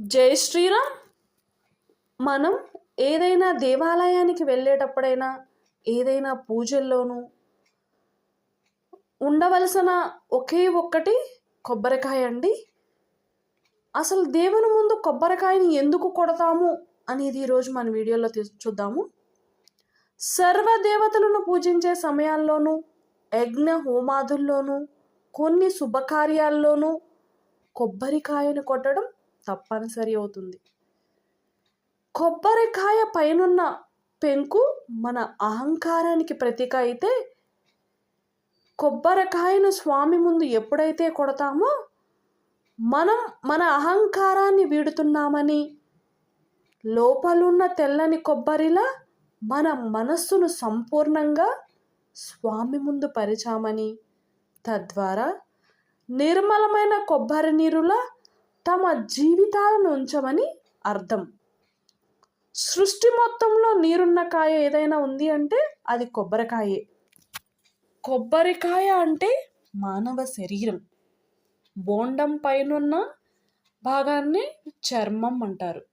జై శ్రీరామ్. మనం ఏదైనా దేవాలయానికి వెళ్ళేటప్పుడైనా ఏదైనా పూజల్లోనూ ఉండవలసిన ఒకే ఒక్కటి కొబ్బరికాయ అండి. అసలు దేవుని ముందు కొబ్బరికాయని ఎందుకు కొడతాము అనేది ఈరోజు మన వీడియోలో తీ- చూద్దాము. సర్వ దేవతలను పూజించే సమయాల్లోనూ యజ్ఞ హోమాదుల్లోనూ కొన్ని శుభకార్యాల్లోనూ కొబ్బరికాయను కొట్టడం తప్పనిసరి అవుతుంది. కొబ్బరికాయ పైనున్న పెంకు మన అహంకారానికి ప్రతీక అయితే కొబ్బరికాయను స్వామి ముందు ఎప్పుడైతే కొడతామో మనం మన అహంకారాన్ని వీడుతున్నామని లోపలున్న తెల్లని కొబ్బరిలా మన మనస్సును సంపూర్ణంగా స్వామి ముందు పరిచామని తద్వారా నిర్మలమైన కొబ్బరి నీరులా తమ జీవితాలను ఉంచమని అర్థం. సృష్టి మొత్తంలో నీరున్న కాయ ఏదైనా ఉంది అంటే అది కొబ్బరికాయే. కొబ్బరికాయ అంటే మానవ శరీరం. బోండం పైనున్న భాగాన్ని చర్మం అంటారు.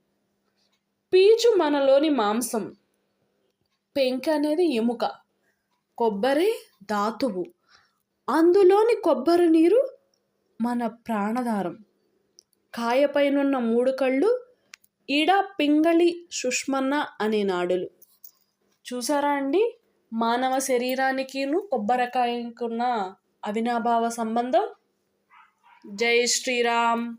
పీచు మనలోని మాంసం. పెంక అనేది ఎముక. కొబ్బరి ధాతువు. అందులోని కొబ్బరి నీరు మన ప్రాణధారం. కాయపైనున్న మూడు కళ్ళు ఈడ పింగళి సుష్మన్న అనే నాడులు. చూసారా అండి? మానవ శరీరానికిను కొబ్బరికాయకున్న అవినాభావ సంబంధం? జై శ్రీరామ్.